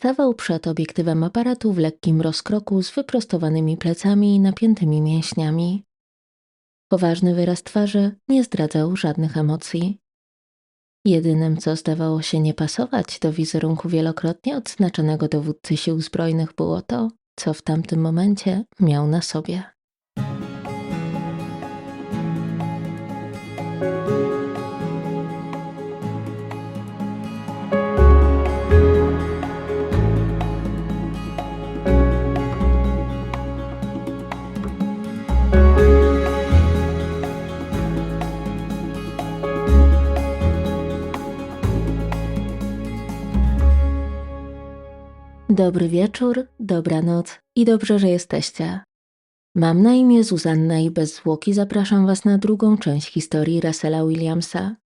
Stawał przed obiektywem aparatu w lekkim rozkroku z wyprostowanymi plecami i napiętymi mięśniami. Poważny wyraz twarzy nie zdradzał żadnych emocji. Jedynym, co zdawało się nie pasować do wizerunku wielokrotnie odznaczonego dowódcy sił zbrojnych, było to, co w tamtym momencie miał na sobie. Dobry wieczór, dobranoc i dobrze, że jesteście. Mam na imię Zuzanna i bez zwłoki zapraszam Was na drugą część historii Russella Williamsa.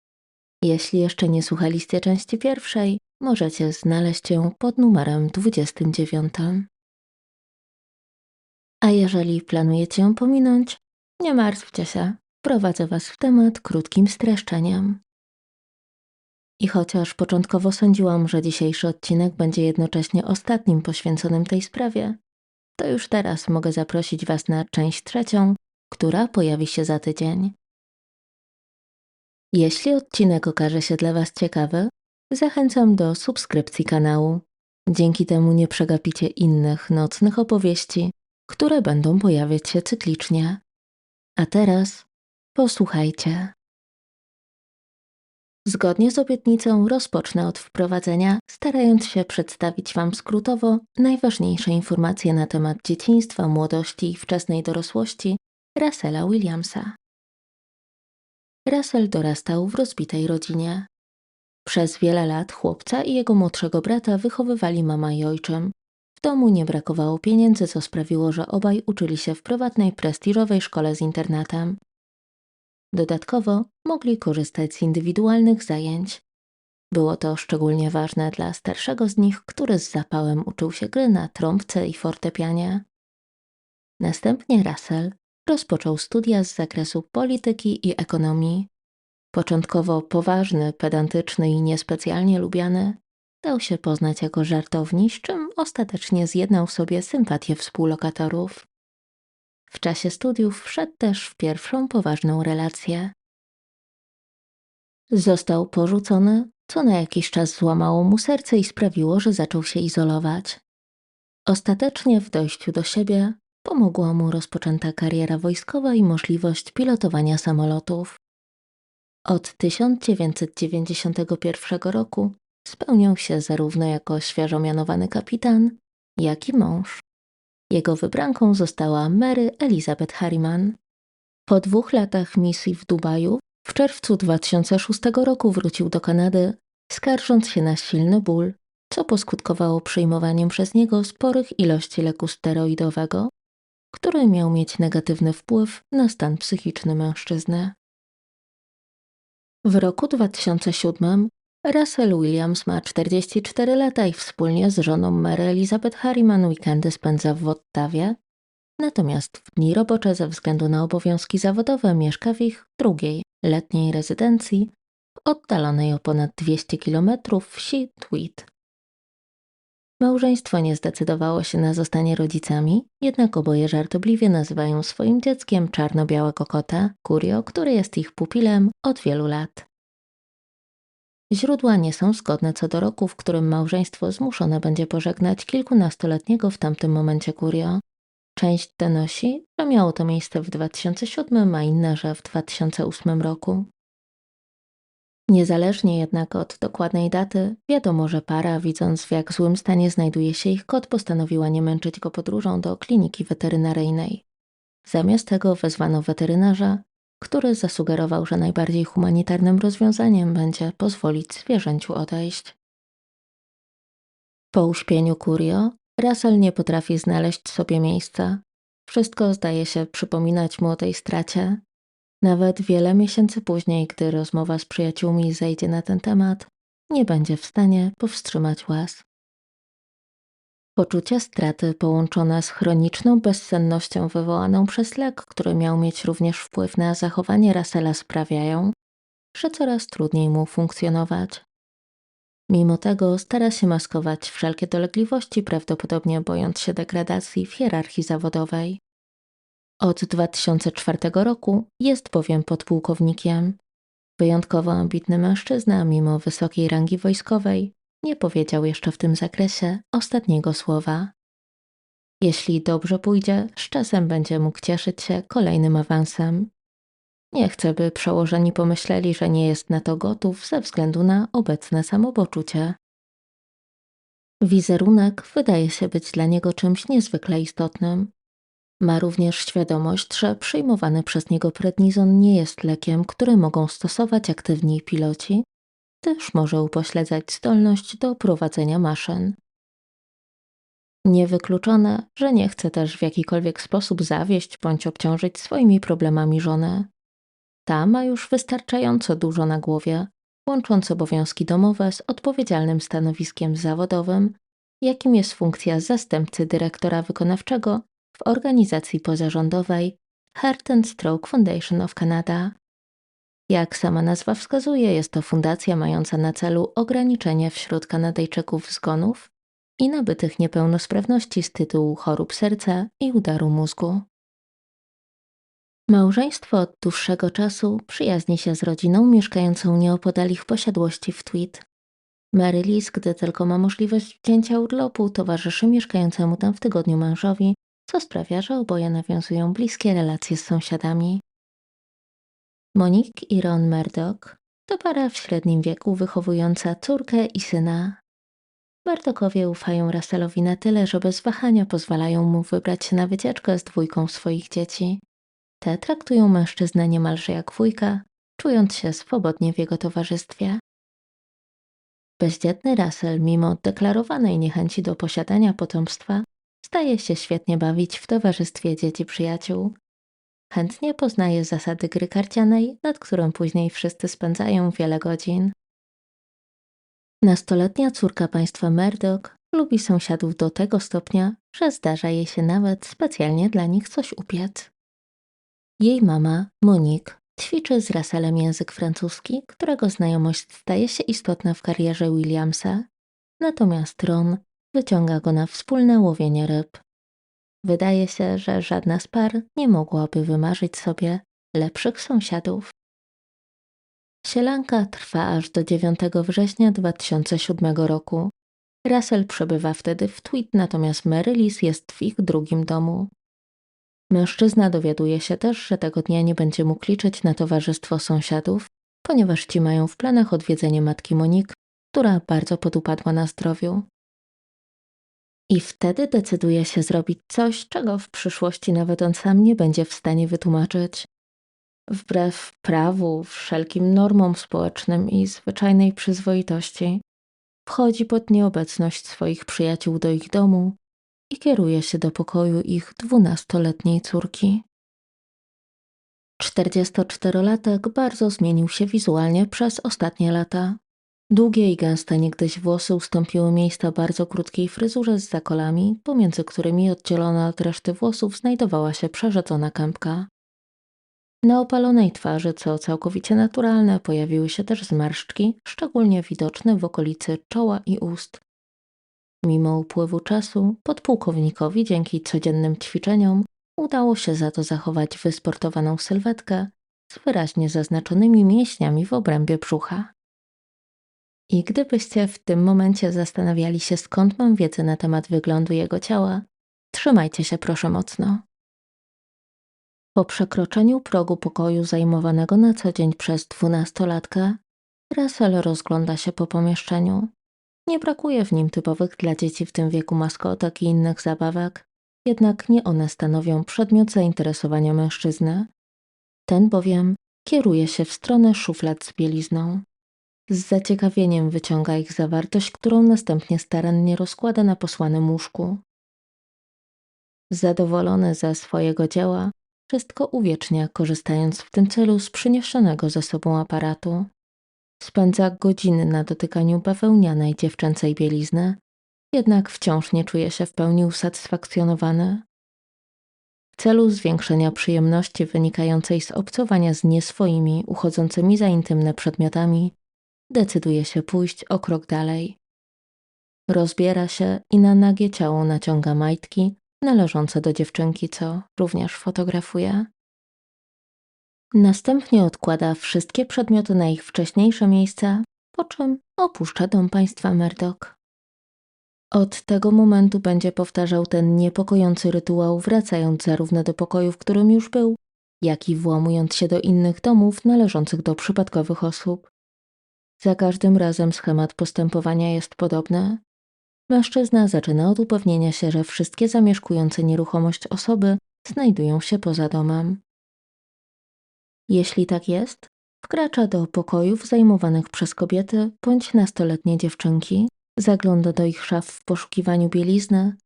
Jeśli jeszcze nie słuchaliście części pierwszej, możecie znaleźć ją pod numerem 29. A jeżeli planujecie ją pominąć, nie martwcie się, prowadzę Was w temat krótkim streszczeniem. I chociaż początkowo sądziłam, że dzisiejszy odcinek będzie jednocześnie ostatnim poświęconym tej sprawie, to już teraz mogę zaprosić Was na część trzecią, która pojawi się za tydzień. Jeśli odcinek okaże się dla Was ciekawy, zachęcam do subskrypcji kanału. Dzięki temu nie przegapicie innych nocnych opowieści, które będą pojawiać się cyklicznie. A teraz posłuchajcie. Zgodnie z obietnicą rozpocznę od wprowadzenia, starając się przedstawić Wam skrótowo najważniejsze informacje na temat dzieciństwa, młodości i wczesnej dorosłości Russella Williamsa. Russell dorastał w rozbitej rodzinie. Przez wiele lat chłopca i jego młodszego brata wychowywali mama i ojczym. W domu nie brakowało pieniędzy, co sprawiło, że obaj uczyli się w prywatnej, prestiżowej szkole z internatem. Dodatkowo mogli korzystać z indywidualnych zajęć. Było to szczególnie ważne dla starszego z nich, który z zapałem uczył się gry na trąbce i fortepianie. Następnie Russell rozpoczął studia z zakresu polityki i ekonomii. Początkowo poważny, pedantyczny i niespecjalnie lubiany, dał się poznać jako żartowni, z czym ostatecznie zjednał sobie sympatię współlokatorów. W czasie studiów wszedł też w pierwszą poważną relację. Został porzucony, co na jakiś czas złamało mu serce i sprawiło, że zaczął się izolować. Ostatecznie w dojściu do siebie pomogła mu rozpoczęta kariera wojskowa i możliwość pilotowania samolotów. Od 1991 roku spełniał się zarówno jako świeżo mianowany kapitan, jak i mąż. Jego wybranką została Mary Elizabeth Harriman. Po dwóch latach misji w Dubaju w czerwcu 2006 roku wrócił do Kanady, skarżąc się na silny ból, co poskutkowało przyjmowaniem przez niego sporych ilości leku steroidowego, który miał mieć negatywny wpływ na stan psychiczny mężczyzny. W roku 2007 Russell Williams ma 44 lata i wspólnie z żoną Mary Elizabeth Harriman weekendy spędza w Ottawie, natomiast w dni robocze ze względu na obowiązki zawodowe mieszka w ich drugiej, letniej rezydencji oddalonej o ponad 200 km wsi Tweed. Małżeństwo nie zdecydowało się na zostanie rodzicami, jednak oboje żartobliwie nazywają swoim dzieckiem czarno-białego kota, Curio, który jest ich pupilem od wielu lat. Źródła nie są zgodne co do roku, w którym małżeństwo zmuszone będzie pożegnać kilkunastoletniego w tamtym momencie Curio. Część donosi, że miało to miejsce w 2007, a inna, że w 2008 roku. Niezależnie jednak od dokładnej daty, wiadomo, że para, widząc w jak złym stanie znajduje się ich kot, postanowiła nie męczyć go podróżą do kliniki weterynaryjnej. Zamiast tego wezwano weterynarza, który zasugerował, że najbardziej humanitarnym rozwiązaniem będzie pozwolić zwierzęciu odejść. Po uśpieniu Curio, Russell nie potrafi znaleźć sobie miejsca. Wszystko zdaje się przypominać mu o tej stracie. Nawet wiele miesięcy później, gdy rozmowa z przyjaciółmi zejdzie na ten temat, nie będzie w stanie powstrzymać łez. Poczucie straty połączone z chroniczną bezsennością wywołaną przez lek, który miał mieć również wpływ na zachowanie Russella sprawiają, że coraz trudniej mu funkcjonować. Mimo tego stara się maskować wszelkie dolegliwości, prawdopodobnie bojąc się degradacji w hierarchii zawodowej. Od 2004 roku jest bowiem podpułkownikiem. Wyjątkowo ambitny mężczyzna, mimo wysokiej rangi wojskowej, nie powiedział jeszcze w tym zakresie ostatniego słowa. Jeśli dobrze pójdzie, z czasem będzie mógł cieszyć się kolejnym awansem. Nie chcę, by przełożeni pomyśleli, że nie jest na to gotów ze względu na obecne samopoczucie. Wizerunek wydaje się być dla niego czymś niezwykle istotnym. Ma również świadomość, że przyjmowany przez niego prednizon nie jest lekiem, który mogą stosować aktywni piloci, też może upośledzać zdolność do prowadzenia maszyn. Niewykluczone, że nie chce też w jakikolwiek sposób zawieść bądź obciążyć swoimi problemami żonę. Ta ma już wystarczająco dużo na głowie, łącząc obowiązki domowe z odpowiedzialnym stanowiskiem zawodowym, jakim jest funkcja zastępcy dyrektora wykonawczego w organizacji pozarządowej Heart and Stroke Foundation of Canada. Jak sama nazwa wskazuje, jest to fundacja mająca na celu ograniczenie wśród Kanadyjczyków zgonów i nabytych niepełnosprawności z tytułu chorób serca i udaru mózgu. Małżeństwo od dłuższego czasu przyjaźni się z rodziną mieszkającą nieopodal ich posiadłości w Tweed. Mary Liz, gdy tylko ma możliwość wzięcia urlopu, towarzyszy mieszkającemu tam w tygodniu mężowi, co sprawia, że oboje nawiązują bliskie relacje z sąsiadami. Monique i Ron Murdoch to para w średnim wieku wychowująca córkę i syna. Murdockowie ufają Russellowi na tyle, że bez wahania pozwalają mu wybrać się na wycieczkę z dwójką swoich dzieci. Te traktują mężczyznę niemalże jak wujka, czując się swobodnie w jego towarzystwie. Bezdzietny Russell, mimo deklarowanej niechęci do posiadania potomstwa, staje się świetnie bawić w towarzystwie dzieci przyjaciół. Chętnie poznaje zasady gry karcianej, nad którą później wszyscy spędzają wiele godzin. Nastoletnia córka państwa Murdoch lubi sąsiadów do tego stopnia, że zdarza jej się nawet specjalnie dla nich coś upiec. Jej mama, Monique, ćwiczy z Russellem język francuski, którego znajomość staje się istotna w karierze Williamsa, natomiast Ron wyciąga go na wspólne łowienie ryb. Wydaje się, że żadna z par nie mogłaby wymarzyć sobie lepszych sąsiadów. Sielanka trwa aż do 9 września 2007 roku. Russell przebywa wtedy w Tweed, natomiast Marylis jest w ich drugim domu. Mężczyzna dowiaduje się też, że tego dnia nie będzie mógł liczyć na towarzystwo sąsiadów, ponieważ ci mają w planach odwiedzenie matki Monik, która bardzo podupadła na zdrowiu. I wtedy decyduje się zrobić coś, czego w przyszłości nawet on sam nie będzie w stanie wytłumaczyć. Wbrew prawu, wszelkim normom społecznym i zwyczajnej przyzwoitości, wchodzi pod nieobecność swoich przyjaciół do ich domu i kieruje się do pokoju ich dwunastoletniej córki. 44-latek bardzo zmienił się wizualnie przez ostatnie lata. Długie i gęste niegdyś włosy ustąpiły miejsca bardzo krótkiej fryzurze z zakolami, pomiędzy którymi oddzielona od reszty włosów znajdowała się przerzedzona kępka. Na opalonej twarzy, co całkowicie naturalne, pojawiły się też zmarszczki, szczególnie widoczne w okolicy czoła i ust. Mimo upływu czasu, podpułkownikowi dzięki codziennym ćwiczeniom udało się za to zachować wysportowaną sylwetkę z wyraźnie zaznaczonymi mięśniami w obrębie brzucha. I gdybyście w tym momencie zastanawiali się, skąd mam wiedzę na temat wyglądu jego ciała, trzymajcie się proszę mocno. Po przekroczeniu progu pokoju zajmowanego na co dzień przez dwunastolatkę, Russell rozgląda się po pomieszczeniu. Nie brakuje w nim typowych dla dzieci w tym wieku maskotek i innych zabawek, jednak nie one stanowią przedmiot zainteresowania mężczyzny. Ten bowiem kieruje się w stronę szuflad z bielizną. Z zaciekawieniem wyciąga ich zawartość, którą następnie starannie rozkłada na posłanym łóżku. Zadowolony ze swojego dzieła, wszystko uwiecznia, korzystając w tym celu z przyniesionego ze sobą aparatu. Spędza godziny na dotykaniu bawełnianej dziewczęcej bielizny, jednak wciąż nie czuje się w pełni usatysfakcjonowany. W celu zwiększenia przyjemności wynikającej z obcowania z nieswoimi, uchodzącymi za intymne przedmiotami, decyduje się pójść o krok dalej. Rozbiera się i na nagie ciało naciąga majtki należące do dziewczynki, co również fotografuje. Następnie odkłada wszystkie przedmioty na ich wcześniejsze miejsca, po czym opuszcza dom państwa Murdoch. Od tego momentu będzie powtarzał ten niepokojący rytuał, wracając zarówno do pokoju, w którym już był, jak i włamując się do innych domów należących do przypadkowych osób. Za każdym razem schemat postępowania jest podobny. Mężczyzna zaczyna od upewnienia się, że wszystkie zamieszkujące nieruchomość osoby znajdują się poza domem. Jeśli tak jest, wkracza do pokojów zajmowanych przez kobiety bądź nastoletnie dziewczynki, zagląda do ich szaf w poszukiwaniu bielizny,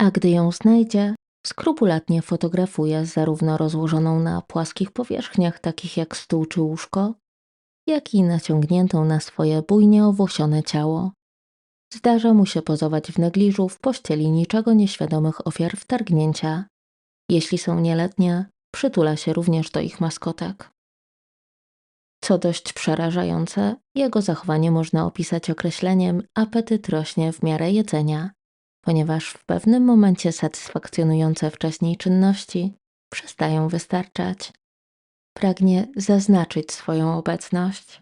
a gdy ją znajdzie, skrupulatnie fotografuje zarówno rozłożoną na płaskich powierzchniach, takich jak stół czy łóżko, jak i naciągniętą na swoje bujnie owłosione ciało. Zdarza mu się pozować w negliżu w pościeli niczego nieświadomych ofiar wtargnięcia. Jeśli są nieletnie, przytula się również do ich maskotek. Co dość przerażające, jego zachowanie można opisać określeniem apetyt rośnie w miarę jedzenia, ponieważ w pewnym momencie satysfakcjonujące wcześniej czynności przestają wystarczać. Pragnie zaznaczyć swoją obecność.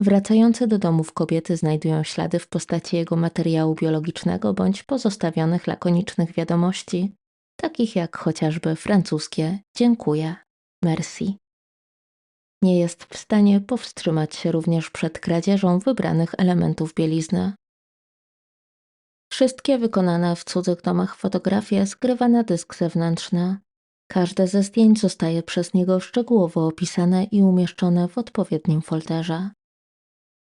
Wracające do domów kobiety znajdują ślady w postaci jego materiału biologicznego bądź pozostawionych lakonicznych wiadomości, takich jak chociażby francuskie dziękuję, merci. Nie jest w stanie powstrzymać się również przed kradzieżą wybranych elementów bielizny. Wszystkie wykonane w cudzych domach fotografie zgrywa na dysk zewnętrzny. Każde ze zdjęć zostaje przez niego szczegółowo opisane i umieszczone w odpowiednim folderze.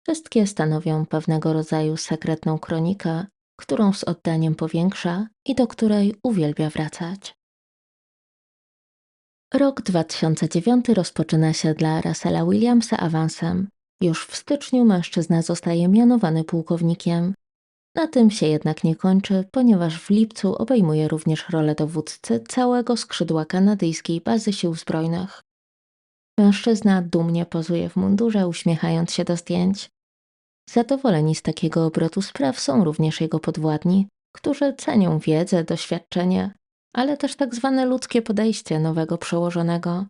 Wszystkie stanowią pewnego rodzaju sekretną kronikę, którą z oddaniem powiększa i do której uwielbia wracać. Rok 2009 rozpoczyna się dla Russella Williamsa awansem. Już w styczniu mężczyzna zostaje mianowany pułkownikiem. Na tym się jednak nie kończy, ponieważ w lipcu obejmuje również rolę dowódcy całego skrzydła kanadyjskiej bazy sił zbrojnych. Mężczyzna dumnie pozuje w mundurze, uśmiechając się do zdjęć. Zadowoleni z takiego obrotu spraw są również jego podwładni, którzy cenią wiedzę, doświadczenie, ale też tak zwane ludzkie podejście nowego przełożonego.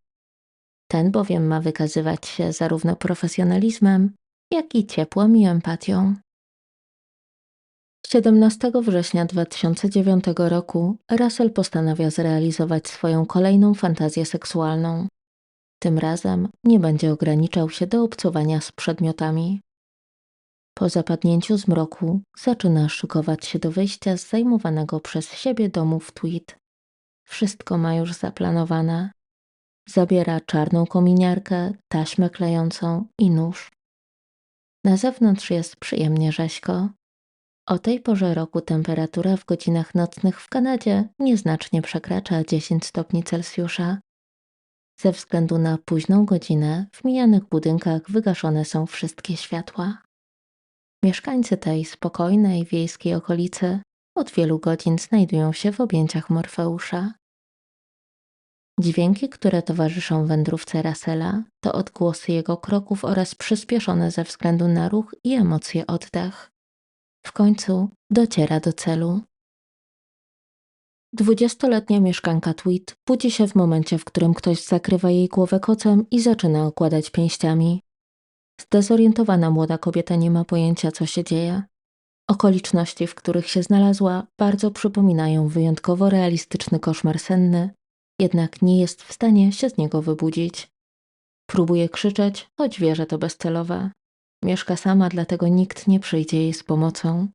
Ten bowiem ma wykazywać się zarówno profesjonalizmem, jak i ciepłem i empatią. 17 września 2009 roku Russell postanawia zrealizować swoją kolejną fantazję seksualną. Tym razem nie będzie ograniczał się do obcowania z przedmiotami. Po zapadnięciu zmroku zaczyna szykować się do wyjścia z zajmowanego przez siebie domu w Tweed. Wszystko ma już zaplanowane. Zabiera czarną kominiarkę, taśmę klejącą i nóż. Na zewnątrz jest przyjemnie rzeźko. O tej porze roku temperatura w godzinach nocnych w Kanadzie nieznacznie przekracza 10 stopni Celsjusza. Ze względu na późną godzinę w mijanych budynkach wygaszone są wszystkie światła. Mieszkańcy tej spokojnej wiejskiej okolicy od wielu godzin znajdują się w objęciach Morfeusza. Dźwięki, które towarzyszą wędrówce Russella, to odgłosy jego kroków oraz przyspieszone ze względu na ruch i emocje oddech. W końcu dociera do celu. Dwudziestoletnia mieszkanka Tweet budzi się w momencie, w którym ktoś zakrywa jej głowę kocem i zaczyna okładać pięściami. Zdezorientowana młoda kobieta nie ma pojęcia, co się dzieje. Okoliczności, w których się znalazła, bardzo przypominają wyjątkowo realistyczny koszmar senny, jednak nie jest w stanie się z niego wybudzić. Próbuje krzyczeć, choć wie, że to bezcelowe. Mieszka sama, dlatego nikt nie przyjdzie jej z pomocą.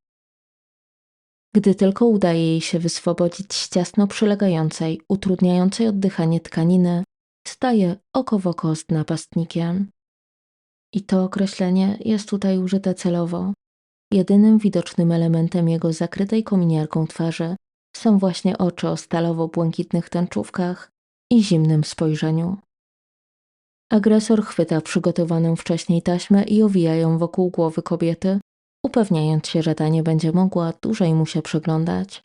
Gdy tylko udaje jej się wyswobodzić z ciasno przylegającej, utrudniającej oddychanie tkaniny, staje oko w oko z napastnikiem. I to określenie jest tutaj użyte celowo. Jedynym widocznym elementem jego zakrytej kominiarką twarzy są właśnie oczy o stalowo-błękitnych tęczówkach i zimnym spojrzeniu. Agresor chwyta przygotowaną wcześniej taśmę i owija ją wokół głowy kobiety, upewniając się, że ta nie będzie mogła dłużej mu się przyglądać.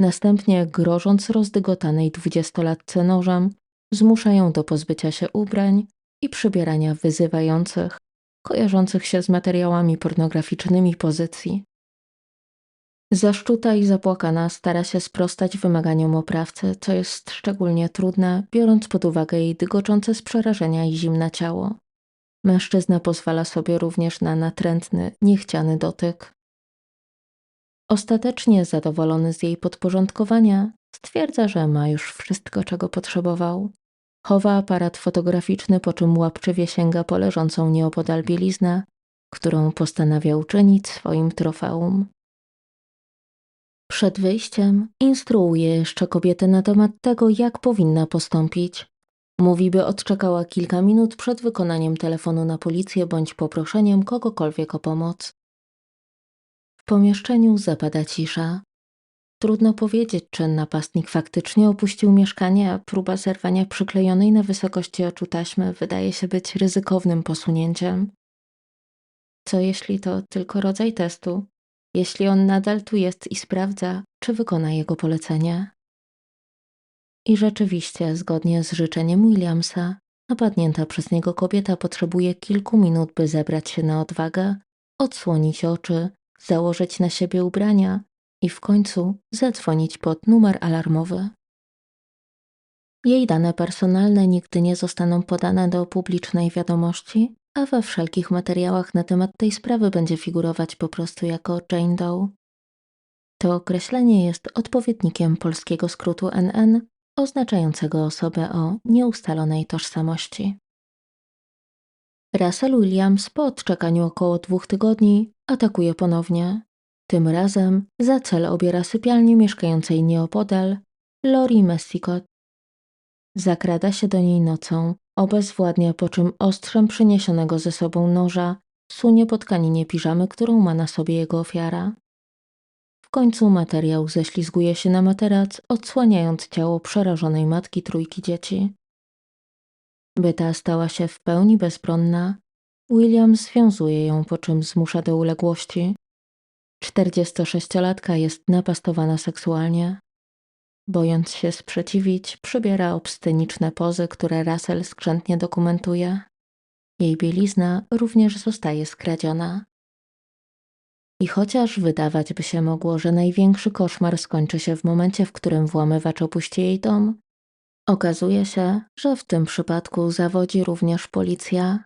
Następnie, grożąc rozdygotanej dwudziestolatce nożem, zmusza ją do pozbycia się ubrań i przybierania wyzywających, kojarzących się z materiałami pornograficznymi pozycji. Zaszczuta i zapłakana stara się sprostać wymaganiom oprawcy, co jest szczególnie trudne, biorąc pod uwagę jej dygoczące z przerażenia i zimne ciało. Mężczyzna pozwala sobie również na natrętny, niechciany dotyk. Ostatecznie zadowolony z jej podporządkowania, stwierdza, że ma już wszystko, czego potrzebował. Chowa aparat fotograficzny, po czym łapczywie sięga po leżącą nieopodal bieliznę, którą postanawia uczynić swoim trofeum. Przed wyjściem instruuje jeszcze kobietę na temat tego, jak powinna postąpić. Mówi, by odczekała kilka minut przed wykonaniem telefonu na policję bądź poproszeniem kogokolwiek o pomoc. W pomieszczeniu zapada cisza. Trudno powiedzieć, czy napastnik faktycznie opuścił mieszkanie, a próba zerwania przyklejonej na wysokości oczu taśmy wydaje się być ryzykownym posunięciem. Co jeśli to tylko rodzaj testu? Jeśli on nadal tu jest i sprawdza, czy wykona jego polecenie? I rzeczywiście, zgodnie z życzeniem Williamsa, napadnięta przez niego kobieta potrzebuje kilku minut, by zebrać się na odwagę, odsłonić oczy, założyć na siebie ubrania i w końcu zadzwonić pod numer alarmowy. Jej dane personalne nigdy nie zostaną podane do publicznej wiadomości, a we wszelkich materiałach na temat tej sprawy będzie figurować po prostu jako Jane Doe. To określenie jest odpowiednikiem polskiego skrótu NN, oznaczającego osobę o nieustalonej tożsamości. Russell Williams po odczekaniu około dwóch tygodni atakuje ponownie. Tym razem za cel obiera sypialnię mieszkającej nieopodal Lori Messicott. Zakrada się do niej nocą, obezwładnia po czym ostrzem przyniesionego ze sobą noża sunie po tkaninie piżamy, którą ma na sobie jego ofiara. W końcu materiał ześlizguje się na materac, odsłaniając ciało przerażonej matki trójki dzieci. By ta stała się w pełni bezbronna, William związuje ją, po czym zmusza do uległości. 46-latka jest napastowana seksualnie. Bojąc się sprzeciwić, przybiera obsceniczne pozy, które Russell skrzętnie dokumentuje. Jej bielizna również zostaje skradziona. I chociaż wydawać by się mogło, że największy koszmar skończy się w momencie, w którym włamywacz opuści jej dom, okazuje się, że w tym przypadku zawodzi również policja.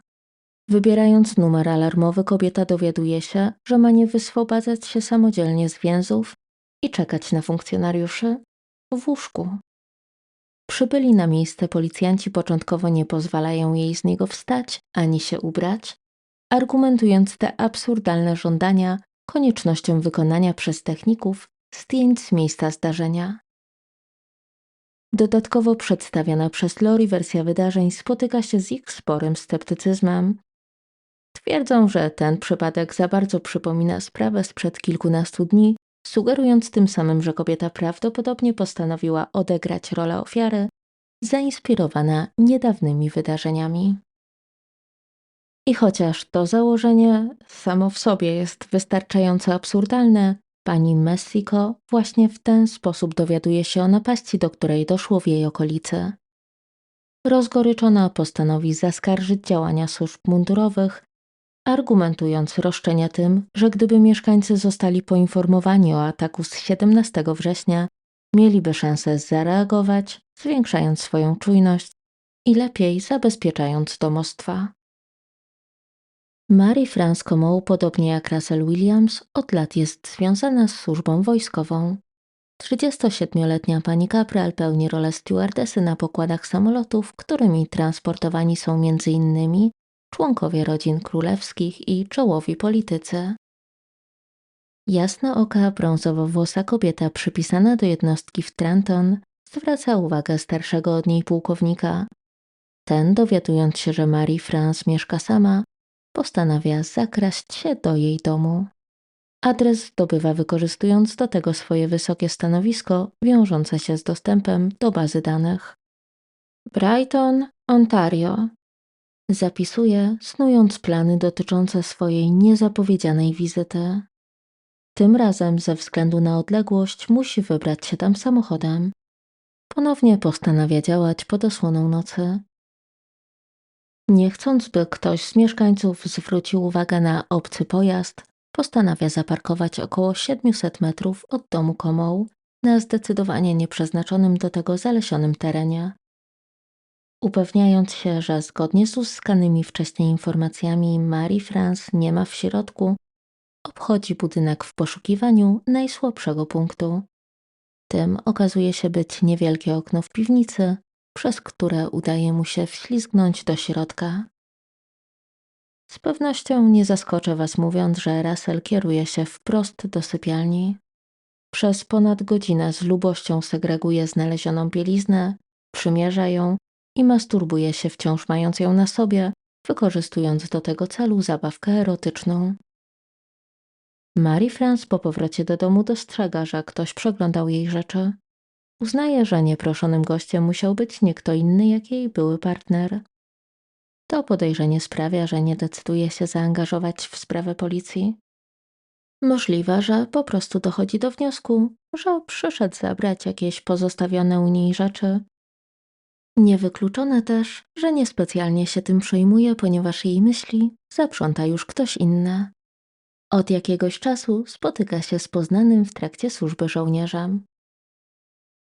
Wybierając numer alarmowy, kobieta dowiaduje się, że ma nie wyswobadzać się samodzielnie z więzów i czekać na funkcjonariuszy w łóżku. Przybyli na miejsce policjanci początkowo nie pozwalają jej z niego wstać ani się ubrać, argumentując te absurdalne żądania koniecznością wykonania przez techników zdjęć z miejsca zdarzenia. Dodatkowo przedstawiana przez Lori wersja wydarzeń spotyka się z ich sporym sceptycyzmem. Twierdzą, że ten przypadek za bardzo przypomina sprawę sprzed kilkunastu dni, sugerując tym samym, że kobieta prawdopodobnie postanowiła odegrać rolę ofiary, zainspirowana niedawnymi wydarzeniami. I chociaż to założenie samo w sobie jest wystarczająco absurdalne, pani Messico właśnie w ten sposób dowiaduje się o napaści, do której doszło w jej okolicy. Rozgoryczona postanowi zaskarżyć działania służb mundurowych, argumentując roszczenia tym, że gdyby mieszkańcy zostali poinformowani o ataku z 17 września, mieliby szansę zareagować, zwiększając swoją czujność i lepiej zabezpieczając domostwa. Mary France Comeau, podobnie jak Russell Williams, od lat jest związana z służbą wojskową. 37-letnia pani Capral pełni rolę stewardesy na pokładach samolotów, którymi transportowani są m.in. członkowie rodzin królewskich i czołowi politycy. Jasna oka, brązowo-włosa kobieta przypisana do jednostki w Trenton zwraca uwagę starszego od niej pułkownika. Ten, dowiadując się, że Marie France mieszka sama, postanawia zakraść się do jej domu. Adres zdobywa wykorzystując do tego swoje wysokie stanowisko wiążące się z dostępem do bazy danych. Brighton, Ontario. Zapisuje, snując plany dotyczące swojej niezapowiedzianej wizyty. Tym razem, ze względu na odległość, musi wybrać się tam samochodem. Ponownie postanawia działać pod osłoną nocy. Nie chcąc, by ktoś z mieszkańców zwrócił uwagę na obcy pojazd, postanawia zaparkować około 700 metrów od domu Komoł na zdecydowanie nieprzeznaczonym do tego zalesionym terenie. Upewniając się, że zgodnie z uzyskanymi wcześniej informacjami Marie France nie ma w środku, obchodzi budynek w poszukiwaniu najsłabszego punktu. Tym okazuje się być niewielkie okno w piwnicy, przez które udaje mu się wślizgnąć do środka. Z pewnością nie zaskoczę Was mówiąc, że Russell kieruje się wprost do sypialni. Przez ponad godzinę z lubością segreguje znalezioną bieliznę, przymierza ją i masturbuje się wciąż mając ją na sobie, wykorzystując do tego celu zabawkę erotyczną. Marie France po powrocie do domu dostrzega, że ktoś przeglądał jej rzeczy. Uznaje, że nieproszonym gościem musiał być nie kto inny jak jej były partner. To podejrzenie sprawia, że nie decyduje się zaangażować w sprawę policji. Możliwe, że po prostu dochodzi do wniosku, że przyszedł zabrać jakieś pozostawione u niej rzeczy. Niewykluczone też, że niespecjalnie się tym przejmuje, ponieważ jej myśli zaprząta już ktoś inny. Od jakiegoś czasu spotyka się z poznanym w trakcie służby żołnierzem.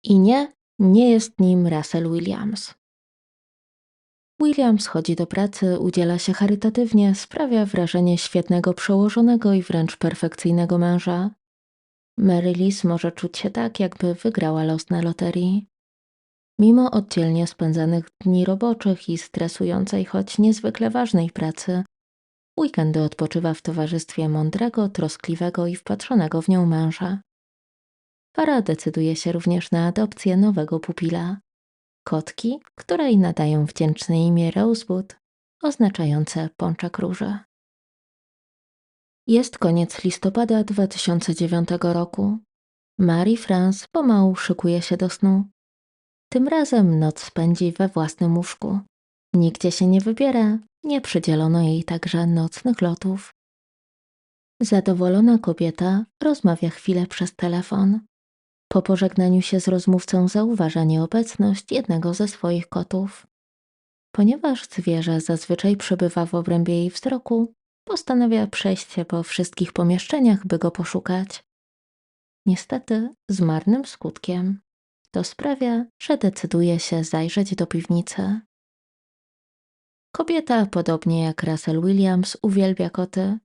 I nie, nie jest nim Russell Williams. Williams chodzi do pracy, udziela się charytatywnie, sprawia wrażenie świetnego przełożonego i wręcz perfekcyjnego męża. Mary może czuć się tak, jakby wygrała los na loterii. Mimo oddzielnie spędzanych dni roboczych i stresującej, choć niezwykle ważnej pracy, weekendy odpoczywa w towarzystwie mądrego, troskliwego i wpatrzonego w nią męża. Para decyduje się również na adopcję nowego pupila kotki, której nadają wdzięczne imię Rosebud, oznaczające pączek róży. Jest koniec listopada 2009 roku. Marie France pomału szykuje się do snu. Tym razem noc spędzi we własnym łóżku. Nigdzie się nie wybiera, nie przydzielono jej także nocnych lotów. Zadowolona kobieta rozmawia chwilę przez telefon. Po pożegnaniu się z rozmówcą zauważa nieobecność jednego ze swoich kotów. Ponieważ zwierzę zazwyczaj przebywa w obrębie jej wzroku, postanawia przejść się po wszystkich pomieszczeniach, by go poszukać. Niestety z marnym skutkiem. To sprawia, że decyduje się zajrzeć do piwnicy. Kobieta, podobnie jak Russell Williams, uwielbia koty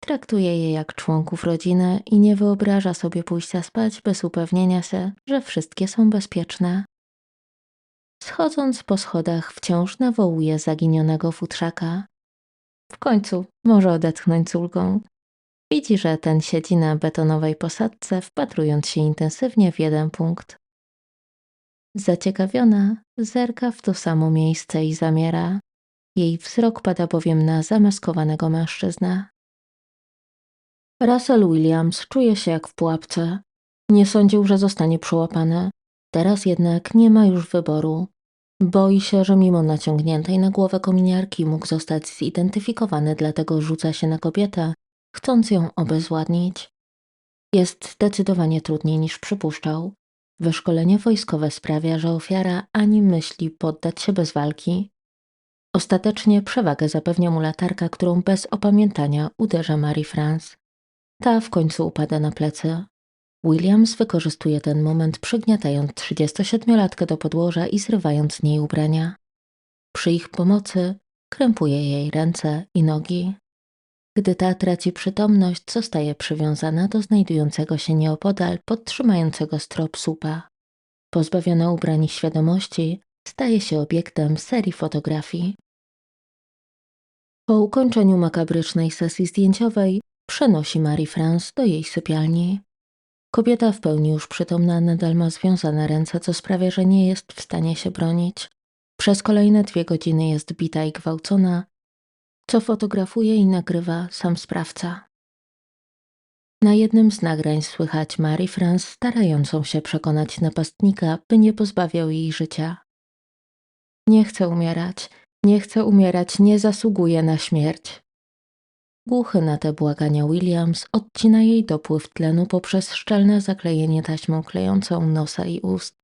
Traktuje je jak członków rodziny i nie wyobraża sobie pójścia spać bez upewnienia się, że wszystkie są bezpieczne. Schodząc po schodach, wciąż nawołuje zaginionego futrzaka. W końcu może odetchnąć z ulgą. Widzi, że ten siedzi na betonowej posadce, wpatrując się intensywnie w jeden punkt. Zaciekawiona, zerka w to samo miejsce i zamiera. Jej wzrok pada bowiem na zamaskowanego mężczyznę. Russell Williams czuje się jak w pułapce. Nie sądził, że zostanie przyłapany. Teraz jednak nie ma już wyboru. Boi się, że mimo naciągniętej na głowę kominiarki mógł zostać zidentyfikowany, dlatego rzuca się na kobietę, chcąc ją obezwładnić. Jest zdecydowanie trudniej niż przypuszczał. Wyszkolenie wojskowe sprawia, że ofiara ani myśli poddać się bez walki. Ostatecznie przewagę zapewnia mu latarka, którą bez opamiętania uderza Marie France. Ta w końcu upada na plecy. Williams wykorzystuje ten moment, przygniatając 37-latkę do podłoża i zrywając z niej ubrania. Przy ich pomocy krępuje jej ręce i nogi. Gdy ta traci przytomność, zostaje przywiązana do znajdującego się nieopodal podtrzymającego strop słupa. Pozbawiona ubrań świadomości, staje się obiektem serii fotografii. Po ukończeniu makabrycznej sesji zdjęciowej przenosi Marie France do jej sypialni. Kobieta w pełni już przytomna nadal ma związane ręce, co sprawia, że nie jest w stanie się bronić. Przez kolejne dwie godziny jest bita i gwałcona, co fotografuje i nagrywa sam sprawca. Na jednym z nagrań słychać Marie France starającą się przekonać napastnika, by nie pozbawiał jej życia. Nie chcę umierać, nie chcę umierać, nie zasługuję na śmierć. Głuchy na te błagania Williams odcina jej dopływ tlenu poprzez szczelne zaklejenie taśmą klejącą nosa i ust.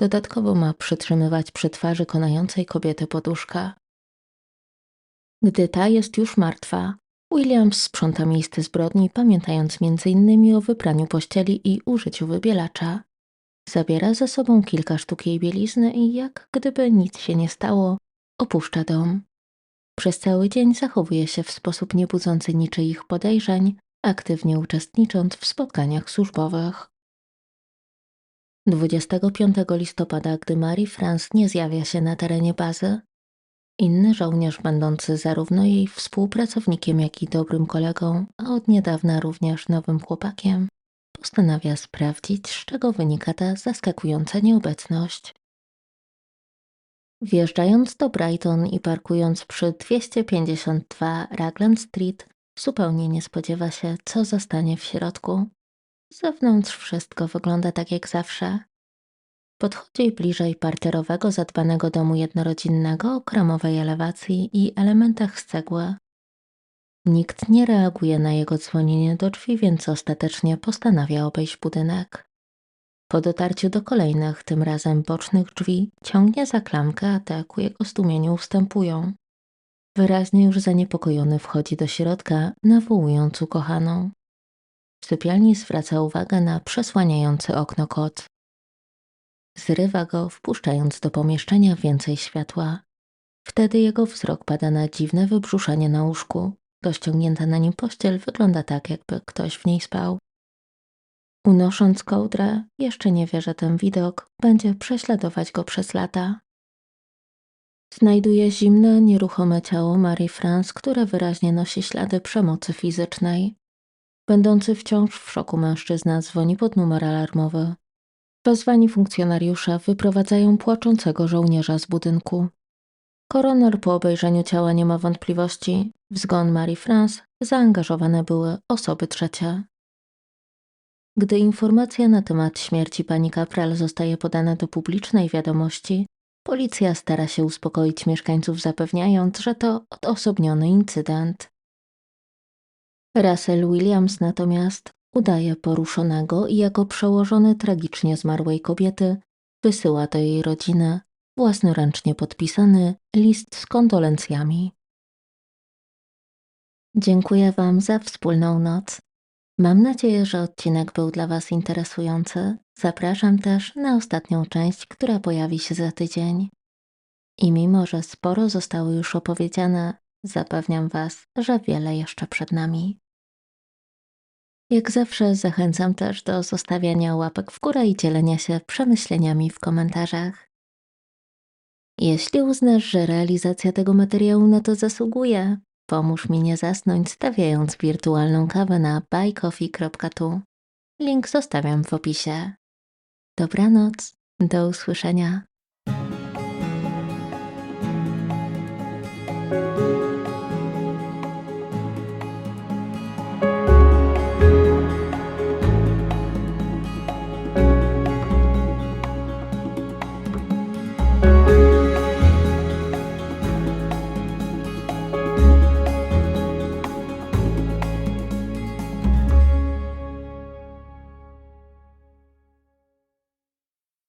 Dodatkowo ma przytrzymywać przy twarzy konającej kobiety poduszka. Gdy ta jest już martwa, Williams sprząta miejsce zbrodni, pamiętając m.in. o wypraniu pościeli i użyciu wybielacza. Zabiera ze sobą kilka sztuk jej bielizny i jak gdyby nic się nie stało, opuszcza dom. Przez cały dzień zachowuje się w sposób nie budzący niczyich podejrzeń, aktywnie uczestnicząc w spotkaniach służbowych. 25 listopada, gdy Marie France nie zjawia się na terenie bazy, inny żołnierz będący zarówno jej współpracownikiem, jak i dobrym kolegą, a od niedawna również nowym chłopakiem, postanawia sprawdzić, z czego wynika ta zaskakująca nieobecność. Wjeżdżając do Brighton i parkując przy 252 Raglan Street, zupełnie nie spodziewa się, co zostanie w środku. Z zewnątrz wszystko wygląda tak jak zawsze. Podchodzi bliżej parterowego, zadbanego domu jednorodzinnego o kremowej elewacji i elementach z cegły. Nikt nie reaguje na jego dzwonienie do drzwi, więc ostatecznie postanawia obejść budynek. Po dotarciu do kolejnych, tym razem bocznych drzwi, ciągnie za klamkę, a te ku jego zdumieniu ustępują. Wyraźnie już zaniepokojony wchodzi do środka, nawołując ukochaną. W sypialni zwraca uwagę na przesłaniający okno kot. Zrywa go, wpuszczając do pomieszczenia więcej światła. Wtedy jego wzrok pada na dziwne wybrzuszenie na łóżku. Rozciągnięta na nim pościel wygląda tak, jakby ktoś w niej spał. Unosząc kołdrę, jeszcze nie wie, że ten widok będzie prześladować go przez lata. Znajduje zimne, nieruchome ciało Marie France, które wyraźnie nosi ślady przemocy fizycznej. Będący wciąż w szoku mężczyzna dzwoni pod numer alarmowy. Wezwani funkcjonariusze wyprowadzają płaczącego żołnierza z budynku. Koroner po obejrzeniu ciała nie ma wątpliwości. W zgon Marie France zaangażowane były osoby trzecie. Gdy informacja na temat śmierci pani Kapral zostaje podana do publicznej wiadomości, policja stara się uspokoić mieszkańców, zapewniając, że to odosobniony incydent. Russell Williams natomiast udaje poruszonego i jako przełożony tragicznie zmarłej kobiety wysyła do jej rodziny własnoręcznie podpisany list z kondolencjami. Dziękuję Wam za wspólną noc. Mam nadzieję, że odcinek był dla Was interesujący. Zapraszam też na ostatnią część, która pojawi się za tydzień. I mimo, że sporo zostało już opowiedziane, zapewniam Was, że wiele jeszcze przed nami. Jak zawsze zachęcam też do zostawiania łapek w górę i dzielenia się przemyśleniami w komentarzach. Jeśli uznasz, że realizacja tego materiału na to zasługuje, pomóż mi nie zasnąć stawiając wirtualną kawę na buycoffee.tu. Link zostawiam w opisie. Dobranoc, do usłyszenia.